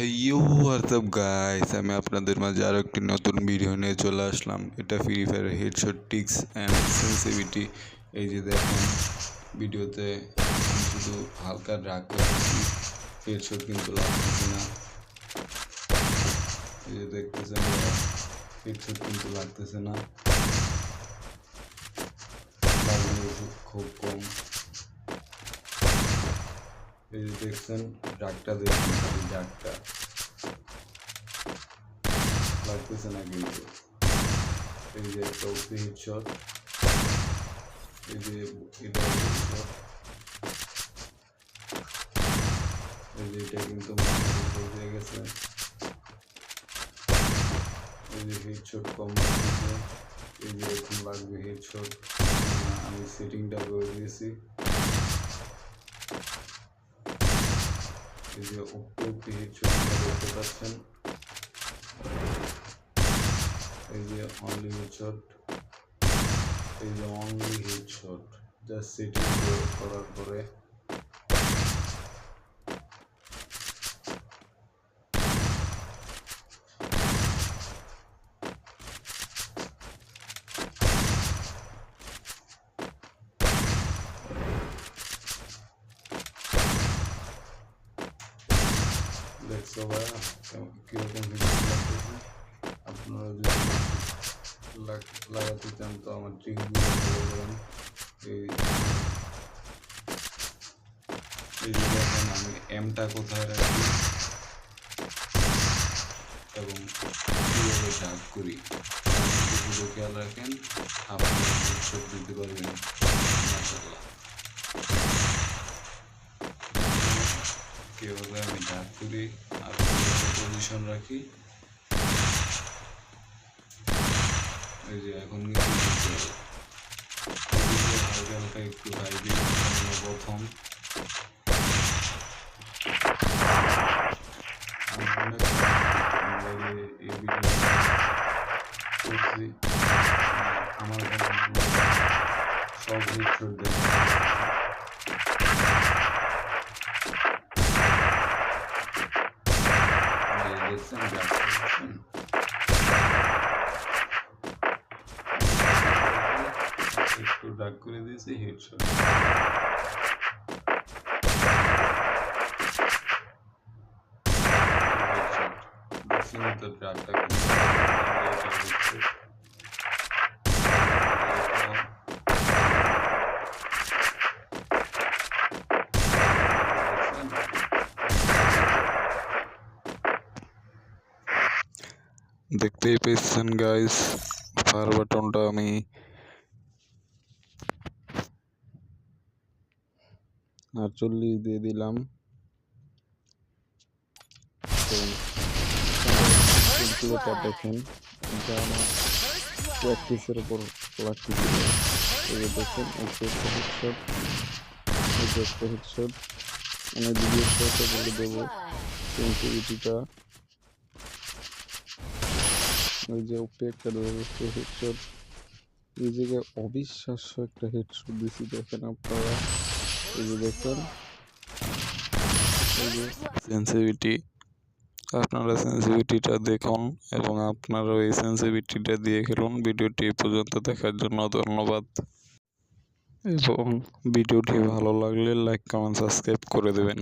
You WhatsApp guys আমি আপনাদের মাঝে আরও একটি নতুন ভিডিও নিয়ে চলে আসলাম। এটা free fire headshot tricks and sensitivity এই যে দেখেন ভিডিওতে শুধু হালকা ড্রাগ করছি। হেডশট কিন্তু লাগতেছে না। এই যে দেখতেছেন হেডশট কিন্তু লাগতেছে না। খুব কম। এই যে দেখছেন ডাকটা খালি ডাকটা। লাগতেছে না কিন্তু। এই যে একটা উপরে হিটশট এই যে এটা হিটশট এই যে এটা কিন্তু হয়ে গেছে। এই যে হেডশট কম এই যে এখন লাগবে হেডশট আমি সেটিংটা করে দিয়েছি। এই যে উপরে হেডশট দেখতে পাচ্ছেন। এই যে অনলি হেডশট এই যে অনলি হেডশট জাস্ট সেটিং করার পরে দেখছ ভাইয়া কীরকম আপনারা যদি লাগ- লাগাতে চান তো আমার ট্রিকগুলো এই আমি এমটা কোথায় রাখি এবং কীভাবে করি খেয়াল রাখেন আপনারা হেডশট দিতে পারবেন কীভাবে আমি ডাক করি, আর পজিশন রাখি। এই যে এখন হালকা একটু হাই দিই প্রথম। আমার সব হেডশট দেখা এই দেখছেন ডাক দেখছেন একটু ডাক করে দিয়েছি হেডশট দেখছেন তো ডাকটা দেখতেই পেয়েছেন গাইস ফায়ার বাটনটা আমি আটচল্লিশ দিয়ে দিলাম। দেখেন, এটা আমার প্র্যাকটিসের উপর যে দেখেন একটা হেডশট যে হেডশট বলে দেবো। সেন্সিভিটিটা ওই যে উপরে একটা রয়েছে হেডশট এই জায়গায় অবিশ্বাস্য একটা হেডশট দিছি, দেখেন আপনারা। এই যে দেখেন। সেন্সিভিটি আপনারা সেন্সিভিটিটা দেখুন এবং আপনারা এই সেন্সিভিটিটা দিয়ে খেলুন। ভিডিওটি পর্যন্ত দেখার জন্য ধন্যবাদ। এবং ভিডিওটি ভালো লাগলে লাইক কমেন্ট সাবস্ক্রাইব করে দেবেন।